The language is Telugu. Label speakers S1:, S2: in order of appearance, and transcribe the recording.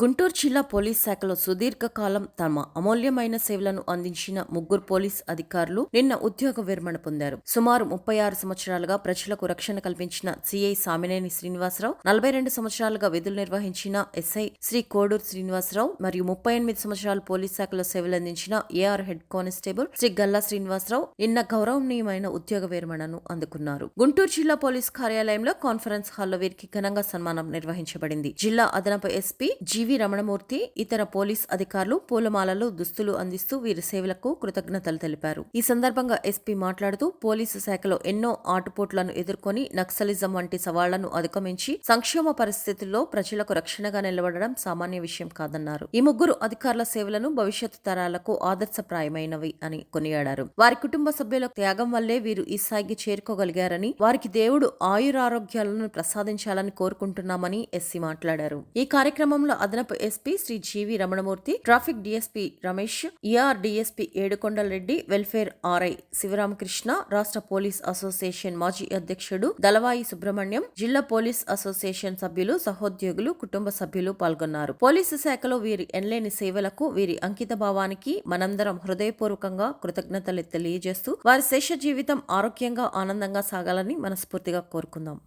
S1: గుంటూరు జిల్లా పోలీస్ శాఖలో సుదీర్ఘకాలం తమ అమూల్యమైన సేవలను అందించిన ముగ్గురు పోలీస్ అధికారులు నిన్న ఉద్యోగ విరమణ పొందారు. సుమారు ముప్పై ఆరు సంవత్సరాలుగా ప్రజలకు రక్షణ కల్పించిన సిఐ సామినేని శ్రీనివాసరావు నలభై రెండు సంవత్సరాలుగా విధులు నిర్వహించిన ఎస్ఐ శ్రీ కోడూరు శ్రీనివాసరావు మరియు ముప్పై ఎనిమిది సంవత్సరాలు పోలీస్ శాఖలో సేవలు అందించిన AR head constable Shri Galla Srinivasarao నిన్న గౌరవనీయమైన ఉద్యోగ విరమణను అందుకున్నారు. గుంటూరు జిల్లా పోలీస్ కార్యాలయంలో కాన్ఫరెన్స్ హాల్లో వీరికి ఘనంగా సన్మానం నిర్వహించబడింది. జిల్లా అదనపు ఎస్పీ జీవి రమణమూర్తి ఇతర పోలీస్ అధికారులు పూలమాలలు దుస్తులు అందిస్తూ వీరి సేవలకు కృతజ్ఞతలు తెలిపారు. ఈ సందర్భంగా ఎస్పీ మాట్లాడుతూ పోలీసు శాఖలో ఎన్నో ఆటుపోట్లను ఎదుర్కొని నక్సలిజం వంటి సవాళ్ళను అధిగమించి సంక్షేమ పరిస్థితుల్లో ప్రజలకు రక్షణగా నిలబడడం సామాన్య విషయం కాదన్నారు. ఈ ముగ్గురు అధికారుల సేవలను భవిష్యత్తు తరాలకు ఆదర్శప్రాయమైనవి అని కొనియాడారు. వారి కుటుంబ సభ్యుల త్యాగం వల్లే వీరు ఈ స్థాయికి చేరుకోగలిగారని వారికి దేవుడు ఆయురారోగ్యాలను ప్రసాదించాలని కోరుకుంటున్నామని ఎస్సీ మాట్లాడారు. ఈ కార్యక్రమంలో అదనపు SP Shri GV Ramanamurthy traffic DSP Ramesh ER DSP Yedukondala Reddy welfare RI Sivaramakrishna రాష్ట్ర పోలీస్ అసోసియేషన్ మాజీ అధ్యక్షుడు దళవాయి సుబ్రహ్మణ్యం జిల్లా పోలీస్ అసోసియేషన్ సభ్యులు సహోద్యోగులు కుటుంబ సభ్యులు పాల్గొన్నారు. పోలీసు శాఖలో వీరి ఎన్లేని సేవలకు వీరి అంకిత భావానికి మనందరం హృదయపూర్వకంగా కృతజ్ఞతలు తెలియజేస్తూ వారి శేష జీవితం ఆరోగ్యంగా ఆనందంగా సాగాలని మనస్ఫూర్తిగా కోరుకుందాం.